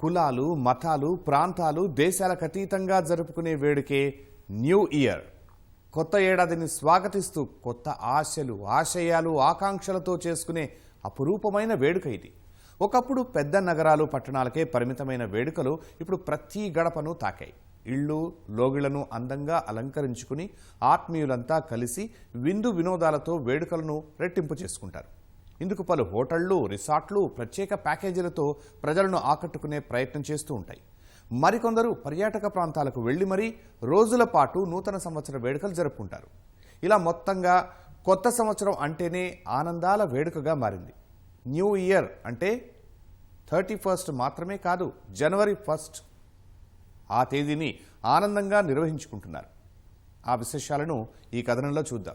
కులాలు మతాలు ప్రాంతాలు దేశాలకు అతీతంగా జరుపుకునే వేడుకే న్యూ ఇయర్. కొత్త ఏడాదిని స్వాగతిస్తూ కొత్త ఆశలు ఆశయాలు ఆకాంక్షలతో చేసుకునే అపురూపమైన వేడుక ఇది. ఒకప్పుడు పెద్ద నగరాలు పట్టణాలకే పరిమితమైన వేడుకలు ఇప్పుడు ప్రతి గడపను తాకాయి. ఇళ్ళు లోగిళ్ళను అందంగా అలంకరించుకుని ఆత్మీయులంతా కలిసి విందు వినోదాలతో వేడుకలను రెట్టింపు చేసుకుంటారు. ఇందుకు పలు హోటళ్ళు రిసార్ట్లు ప్రత్యేక ప్యాకేజీలతో ప్రజలను ఆకట్టుకునే ప్రయత్నం చేస్తూ ఉంటాయి. మరికొందరు పర్యాటక ప్రాంతాలకు వెళ్ళి మరీ రోజుల పాటు నూతన సంవత్సర వేడుకలు జరుపుకుంటారు. ఇలా మొత్తంగా కొత్త సంవత్సరం అంటేనే ఆనందాల వేడుకగా మారింది. న్యూ ఇయర్ అంటే థర్టీ ఫస్ట్ మాత్రమే కాదు జనవరి ఫస్ట్ ఆ తేదీని ఆనందంగా నిర్వహించుకుంటున్నారు. ఆ విశేషాలను ఈ కథనంలో చూద్దాం.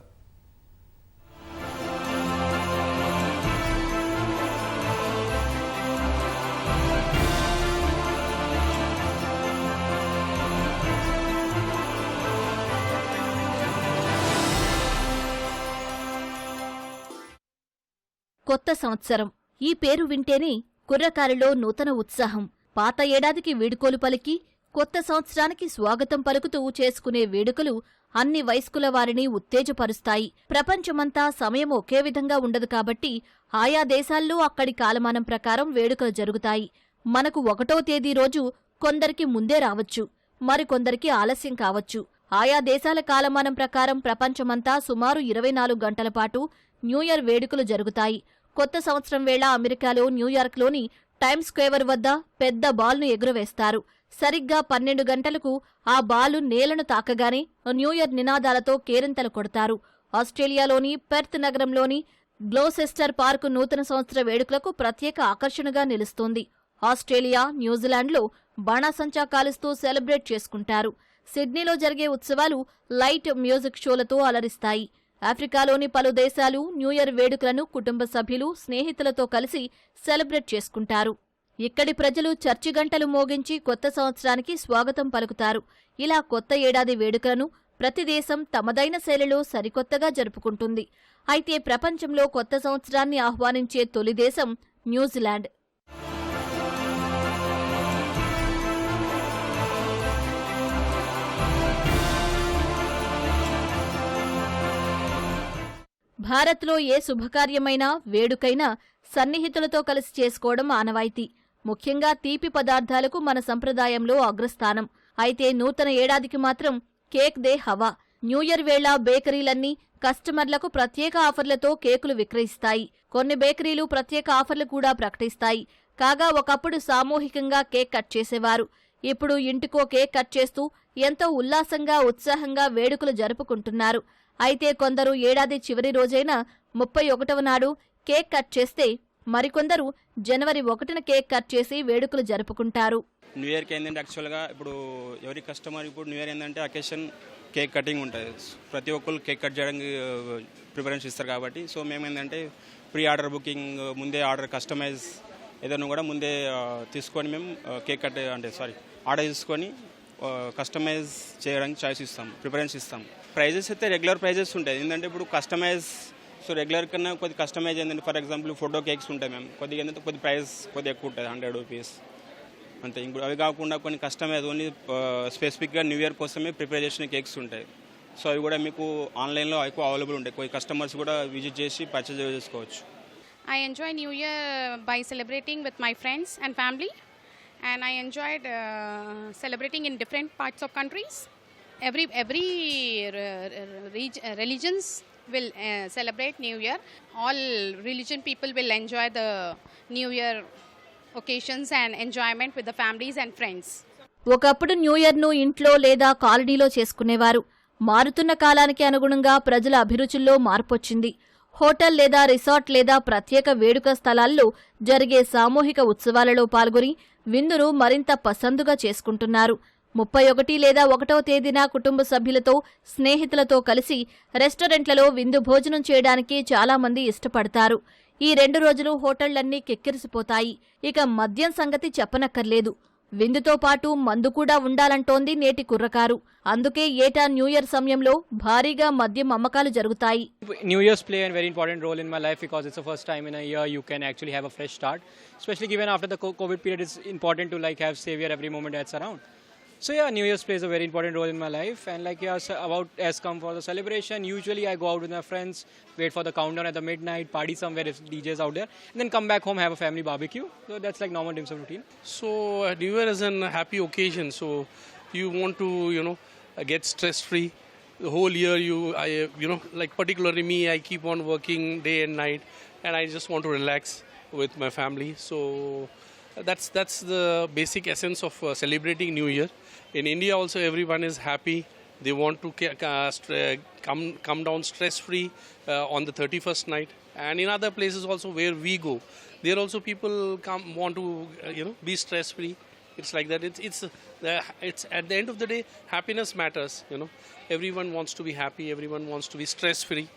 కొత్త సంవత్సరం. ఈ పేరు వింటేనే కుర్రకారిలో నూతన ఉత్సాహం. పాత ఏడాదికి వీడుకోలు పలికి కొత్త సంవత్సరానికి స్వాగతం పలుకుతూ చేసుకునే వేడుకలు అన్ని వయస్కుల వారిని ఉత్తేజపరుస్తాయి. ప్రపంచమంతా సమయం ఒకే విధంగా ఉండదు కాబట్టి ఆయా దేశాల్లో అక్కడి కాలమానం ప్రకారం వేడుకలు జరుగుతాయి. మనకు ఒకటో తేదీ రోజు కొందరికి ముందే రావచ్చు మరికొందరికి ఆలస్యం కావచ్చు. ఆయా దేశాల కాలమానం ప్రకారం ప్రపంచమంతా సుమారు ఇరవై నాలుగు గంటల పాటు న్యూయర్ వేడుకలు జరుగుతాయి. కొత్త సంవత్సరం వేళ అమెరికాలో న్యూయార్క్లోని టైమ్స్ స్క్వేవర్ వద్ద పెద్ద బాల్ను ఎగురవేస్తారు. సరిగ్గా పన్నెండు గంటలకు ఆ బాలు నేలను తాకగానే న్యూఇయర్ నినాదాలతో కేరింతలు కొడతారు. ఆస్ట్రేలియాలోని పెర్త్ నగరంలోని గ్లోసెస్టర్ పార్కు నూతన సంవత్సర వేడుకలకు ప్రత్యేక ఆకర్షణగా నిలుస్తోంది. ఆస్ట్రేలియా న్యూజిలాండ్లో బాణాసంచా కాలుస్తూ సెలబ్రేట్ చేసుకుంటారు. సిడ్నీలో జరిగే ఉత్సవాలు లైట్ మ్యూజిక్ షోలతో అలరిస్తాయి. ఆఫ్రికాలోని పలు దేశాలు న్యూఇయర్ వేడుకలను కుటుంబ సభ్యులు స్నేహితులతో కలిసి సెలబ్రేట్ చేసుకుంటారు. ఇక్కడి ప్రజలు చర్చి గంటలు మోగించి కొత్త సంవత్సరానికి స్వాగతం పలుకుతారు. ఇలా కొత్త ఏడాది వేడుకలను ప్రతి దేశం తమదైన శైలిలో సరికొత్తగా జరుపుకుంటుంది. అయితే ప్రపంచంలో కొత్త సంవత్సరాన్ని ఆహ్వానించే తొలి దేశం న్యూజిలాండ్. భారత్లో ఏ శుభకార్యమైనా వేడుకైనా సన్నిహితులతో కలిసి చేసుకోవడం ఆనవాయితీ. ముఖ్యంగా తీపి పదార్థాలకు మన సంప్రదాయంలో అగ్రస్థానం. అయితే నూతన ఏడాదికి మాత్రం కేక్ దే హవా. న్యూఇయర్ వేళ బేకరీలన్నీ కస్టమర్లకు ప్రత్యేక ఆఫర్లతో కేకులు విక్రయిస్తాయి. కొన్ని బేకరీలు ప్రత్యేక ఆఫర్లు కూడా ప్రకటిస్తాయి. కాగా ఒకప్పుడు సామూహికంగా కేక్ కట్ చేసేవారు. ఇప్పుడు ఇంటికో కేక్ కట్ చేస్తూ ఎంతో ఉల్లాసంగా ఉత్సాహంగా వేడుకలు జరుపుకుంటున్నారు. అయితే కొందరు ఏడాది చివరి రోజైన ముప్పై ఒకటవ నాడు కేక్ కట్ చేస్తే మరికొందరు జనవరి ఒకటిన కేక్ కట్ చేసి వేడుకలు జరుపుకుంటారు. న్యూ ఇయర్కి ఏంటంటే యాక్చువల్గా ఇప్పుడు ఎవరి కస్టమర్ ఇప్పుడు న్యూ ఇయర్ ఏంటంటే అకేషన్ కేక్ కటింగ్ ఉంటుంది. ప్రతి ఒక్కరు కేక్ కట్ చేయడానికి uh, ప్రిఫరెన్స్ ఇస్తారు కాబట్టి. సో మేము ఏంటంటే ప్రీ ఆర్డర్ బుకింగ్ ముందే ఆర్డర్ కస్టమైజ్ ఏదైనా కూడా ముందే తీసుకొని మేము కేక్ కట్ అంటే సారీ ఆర్డర్ తీసుకొని కస్టమైజ్ చేయడానికి చాయిస్ ఇస్తాం ప్రిఫరెన్స్ ఇస్తాం. ప్రైజెస్ అయితే రెగ్యులర్ ప్రైజెస్ ఉంటాయి. ఏంటంటే ఇప్పుడు కస్టమైజ్ సో రెగ్యులర్ కన్నా కొద్ది కస్టమైజ్ ఏంటంటే ఫర్ ఎగ్జాంపుల్ ఫోటో కేక్స్ ఉంటాయి మేము కొద్దిగా ఏంటంటే కొద్ది ప్రైస్ కొద్దిగా ఎక్కువ ఉంటుంది హండ్రెడ్ రూపీస్ అంతే ఇప్పుడు అవి కాకుండా కొన్ని కస్టమైజ్ ఓన్లీ స్పెసిఫిక్గా న్యూ ఇయర్ కోసమే ప్రిపేర్ చేసిన కేక్స్ ఉంటాయి. సో అవి కూడా మీకు ఆన్లైన్లో ఎక్కువ అవైలబుల్ ఉంటాయి. కొన్ని కస్టమర్స్ కూడా విజిట్ చేసి పర్చేజ్ చేసుకోవచ్చు. I enjoy New Year by celebrating with my friends and family, and I enjoyed uh, celebrating in different parts of countries. Every every uh, reg- religions will uh, celebrate New Year. All religion people will enjoy the New Year occasions and enjoyment with the families and friends. ఒకప్పుడు new న్యూఇయర్ను ఇంట్లో లేదా కాలనీలో చేసుకునేవారు మారుతున్న కాలానికి అనుగుణంగా ప్రజల అభిరుచుల్లో మార్పొచ్చింది హోటల్ లేదా రిసార్ట్ లేదా ప్రత్యేక వేడుక స్థలాల్లో జరిగే సామూహిక ఉత్సవాలలో పాల్గొని విందును మరింత పసందుగా చేసుకుంటున్నారు. ముప్పై ఒకటి లేదా ఒకటవ తేదీన కుటుంబ సభ్యులతో స్నేహితులతో కలిసి రెస్టారెంట్లలో విందు భోజనం చేయడానికి చాలామంది ఇష్టపడతారు. ఈ రెండు రోజులు హోటళ్ళన్నీ కెక్కిరిసిపోతాయి. ఇక మద్యం సంగతి చెప్పనక్కర్లేదు. విందుతో పాటు మందు కూడా ఉండాలంటోంది నేటి కుర్రకారు. అందుకే ఏటా న్యూ ఇయర్ సమయంలో భారీగా మద్యం అమ్మకాలు జరుగుతాయి. New years play and very important role in my life because it's first time in year you can actually have a fresh start. Specially given after the COVID period is important to like have savour every moment it's around. So yeah, New Year's plays a very important role in my life. And like yeah, so about as come for the celebration, usually I go out with my friends, wait for the countdown at the midnight, party somewhere if DJ's out there, and then come back home have a family barbecue. So that's like normal dim sum routine. So uh, New Year is a happy occasion. So you want to, you know, uh, get stress free. The whole year, you, I, you know, like particularly me, I keep on working day and night, and I just want to relax with my family. So that's that's the basic essence of uh, celebrating New Year. In India, also everyone is happy. They want to ca- ca- stra- come come down stress free uh, on the 31st night, and in other places also where we go, there also people come want to uh, you know be stress free. It's like that. It's it's uh, it's at the end of the day, happiness matters. You know, everyone wants to be happy. Everyone wants to be stress free.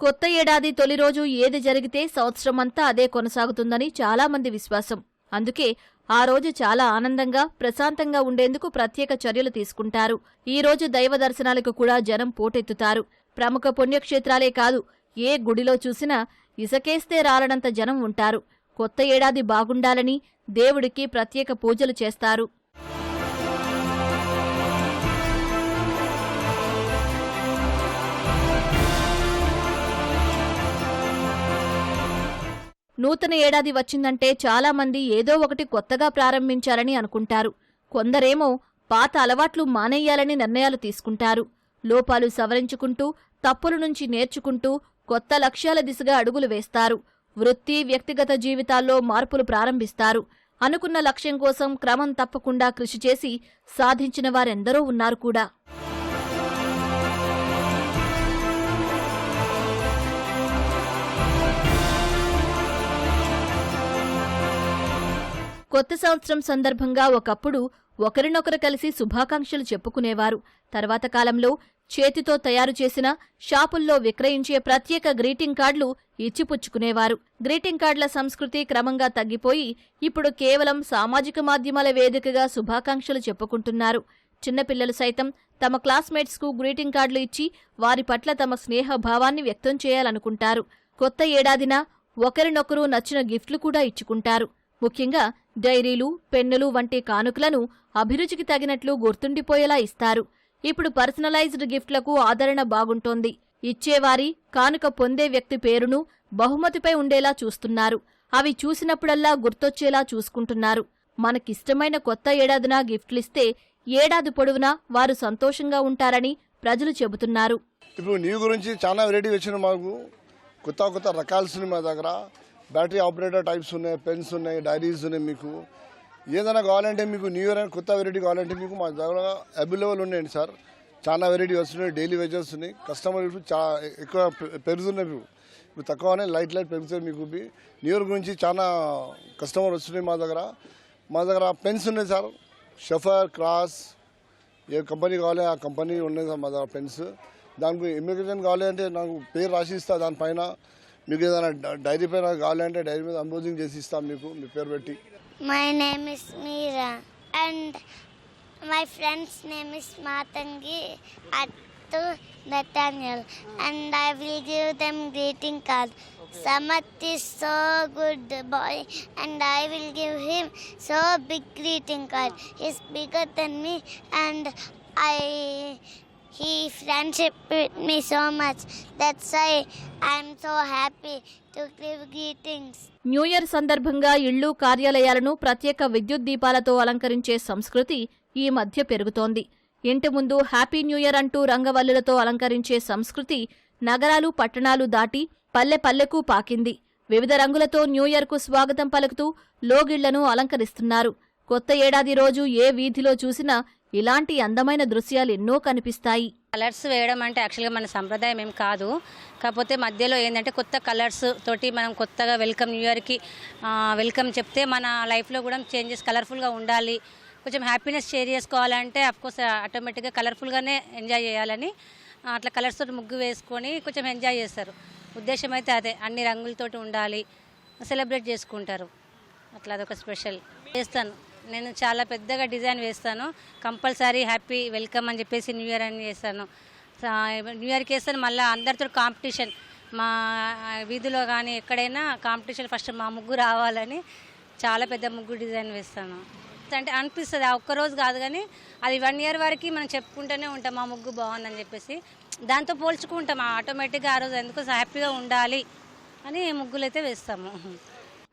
కొత్త ఏడాది తొలి రోజు ఏది జరిగితే సంవత్సరమంతా అదే కొనసాగుతుందని చాలా మంది విశ్వాసం అందుకే ఆ రోజు చాలా ఆనందంగా ప్రశాంతంగా ఉండేందుకు ప్రత్యేక చర్యలు తీసుకుంటారు. ఈ రోజు దైవ దర్శనాలకు కూడా జనం పోటెత్తుతారు. ప్రముఖ పుణ్యక్షేత్రాలే కాదు ఏ గుడిలో చూసినా ఇసకేస్తే రాలనంత జనం ఉంటారు. కొత్త ఏడాది బాగుండాలని దేవుడికి ప్రత్యేక పూజలు చేస్తారు. నూతన ఏడాది వచ్చిందంటే చాలా మంది ఏదో ఒకటి కొత్తగా ప్రారంభించాలని అనుకుంటారు. కొందరేమో పాత అలవాట్లు మానేయాలని నిర్ణయాలు తీసుకుంటారు. లోపాలు సవరించుకుంటూ తప్పుల నుంచి నేర్చుకుంటూ కొత్త లక్ష్యాల దిశగా అడుగులు వేస్తారు. వృత్తి వ్యక్తిగత జీవితాల్లో మార్పులు ప్రారంభిస్తారు. అనుకున్న లక్ష్యం కోసం క్రమం తప్పకుండా కృషి చేసి సాధించిన వారెందరో ఉన్నారు కూడా. కొత్త సంవత్సరం సందర్భంగా ఒకప్పుడు ఒకరినొకరు కలిసి శుభాకాంక్షలు చెప్పుకునేవారు. తర్వాత కాలంలో చేతితో తయారు చేసిన షాపుల్లో విక్రయించే ప్రత్యేక గ్రీటింగ్ కార్డులు ఇచ్చిపుచ్చుకునేవారు. గ్రీటింగ్ కార్డుల సంస్కృతి క్రమంగా తగ్గిపోయి ఇప్పుడు కేవలం సామాజిక మాధ్యమాల వేదికగా శుభాకాంక్షలు చెప్పుకుంటున్నారు. చిన్నపిల్లలు సైతం తమ క్లాస్మేట్స్కు గ్రీటింగ్ కార్డులు ఇచ్చి వారి పట్ల తమ స్నేహ భావాన్ని వ్యక్తం చేయాలనుకుంటారు. కొత్త ఏడాదిన ఒకరినొకరు నచ్చిన గిఫ్ట్లు కూడా ఇచ్చుకుంటారు. ముఖ్యంగా డైరీలు పెన్నులు వంటి కానుకలను అభిరుచికి తగినట్లు గుర్తుండిపోయేలా ఇస్తారు. ఇప్పుడు పర్సనలైజ్డ్ గిఫ్ట్లకు ఆదరణ బాగుంటోంది. ఇచ్చేవారి కానుక పొందే వ్యక్తి పేరును బహుమతిపై ఉండేలా చూస్తున్నారు. అవి చూసినప్పుడల్లా గుర్తొచ్చేలా చూసుకుంటున్నారు. మనకిష్టమైన కొత్త ఏడాదిన గిఫ్ట్లిస్తే ఏడాది పొడవునా వారు సంతోషంగా ఉంటారని ప్రజలు చెబుతున్నారు. ఇప్పుడు నీ గురించి చాలా వెరైటీ వచ్చిన మాకు. కొత్త కొత్త రకాల సినిమా దగ్గర బ్యాటరీ ఆపరేటర్ టైప్స్ ఉన్నాయి పెన్స్ ఉన్నాయి డైరీస్ ఉన్నాయి మీకు. ఏదైనా కావాలంటే మీకు న్యూ ఇయర్ కొత్త వెరైటీ కావాలంటే మీకు మా దగ్గర అవైలబుల్ ఉన్నాయండి సార్. చాలా వెరైటీ వస్తున్నాయి డైలీ వెజెస్ ఉన్నాయి కస్టమర్ చాలా ఎక్కువ పె- పెరుగుతున్నాయి మీకు ఇప్పుడు తక్కువనే లైట్ లైట్ పెరుగుతాయి మీకు న్యూ ఇయర్ గురించి చాలా కస్టమర్ వస్తున్నాయి మా దగ్గర. మా దగ్గర పెన్స్ ఉన్నాయి సార్. షఫర్ క్రాస్ ఏ కంపెనీ కావాలి ఆ కంపెనీ ఉన్నాయి సార్ మా దగ్గర పెన్స్. దానికి ఇమిగ్రేషన్ కావాలి అంటే నాకు పేరు రాసి ఇస్తా దానిపైన. మీకు ఏదైనా డ- డైరీ పైన కావాలి అంటే డైరీ మీద అంబోజింగ్ చేసి ఇస్తాం మీకు మీ పేరు పెట్టి My name is Meera and my friend's name is Matangi Attu Nathaniel and I will give them greeting card. Samath is so good boy and I will give him so big greeting card. He's bigger than me and I he friendship with me so much. That's why I'm so happy to give greetings. New year సందర్భంగా ఇళ్ళు కార్యాలయాలను ప్రత్యేక విద్యుత్ దీపాలతో అలంకరించే సంస్కృతి ఈ మధ్య పెరుగుతోంది ఇంటి ముందు హ్యాపీ న్యూ ఇయర్ అంటూ రంగవల్లులతో అలంకరించే సంస్కృతి నగరాలు పట్టణాలు దాటి పల్లె పల్లెకు పాకింది వివిధ రంగులతో న్యూ ఇయర్కు స్వాగతం పలుకుతూ లోగిళ్ళను అలంకరిస్తున్నారు కొత్త ఏడాది రోజు ఏ వీధిలో చూసినా ఇలాంటి అందమైన దృశ్యాలు ఎన్నో కనిపిస్తాయి. కలర్స్ వేయడం అంటే యాక్చువల్గా మన సంప్రదాయం ఏం కాదు. కాకపోతే మధ్యలో ఏంటంటే కొత్త కలర్స్ తోటి మనం కొత్తగా వెల్కమ్ న్యూ ఇయర్కి వెల్కమ్ చెప్తే మన లైఫ్లో కూడా చేంజెస్ కలర్ఫుల్గా ఉండాలి. కొంచెం హ్యాపీనెస్ షేర్ చేసుకోవాలంటే అఫ్కోర్స్ ఆటోమేటిక్గా కలర్ఫుల్గానే ఎంజాయ్ చేయాలని అట్లా కలర్స్ తోటి ముగ్గు వేసుకొని కొంచెం ఎంజాయ్ చేస్తారు. ఉద్దేశం అయితే అదే అన్ని రంగులతోటి ఉండాలి సెలబ్రేట్ చేసుకుంటారు. అట్లా అదొక స్పెషల్. చేస్తాను. నేను చాలా పెద్దగా డిజైన్ వేస్తాను. కంపల్సరీ హ్యాపీ వెల్కమ్ అని చెప్పేసి న్యూ ఇయర్ అని చేస్తాను. న్యూ ఇయర్కి వేస్తాను. మళ్ళీ అందరితో కాంపిటీషన్. మా వీధిలో కానీ ఎక్కడైనా కాంపిటీషన్ ఫస్ట్ మా ముగ్గు రావాలని చాలా పెద్ద ముగ్గు డిజైన్ వేస్తాను. అంటే అనిపిస్తుంది. ఆ ఒక్కరోజు కాదు కానీ అది వన్ ఇయర్ వరకు మనం చెప్పుకుంటూనే ఉంటాం. మా ముగ్గు బాగుందని చెప్పేసి. దాంతో పోల్చుకుంటాం. ఆటోమేటిక్గా ఆ రోజు ఎందుకు హ్యాపీగా ఉండాలి అని ముగ్గులు అయితే వేస్తాము.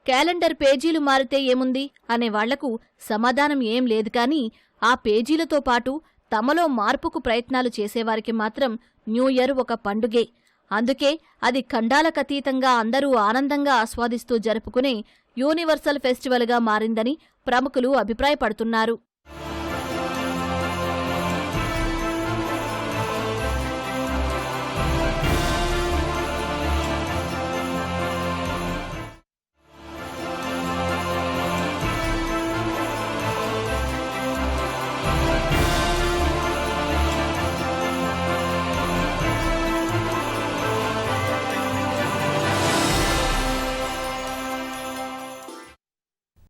క్యాలెండర్ పేజీలు మారితే ఏముంది? అనే వాళ్ళకు సమాధానం ఏం లేదు కానీ ఆ పేజీలతో పాటు తమలో మార్పుకు ప్రయత్నాలు చేసేవారికి మాత్రం న్యూ ఇయర్ ఒక పండుగే. అందుకే అది ఖండాలకతీతంగా అందరూ ఆనందంగా ఆస్వాదిస్తూ జరుపుకునే యూనివర్సల్ ఫెస్టివల్గా మారిందని ప్రముఖులు అభిప్రాయపడుతున్నారు.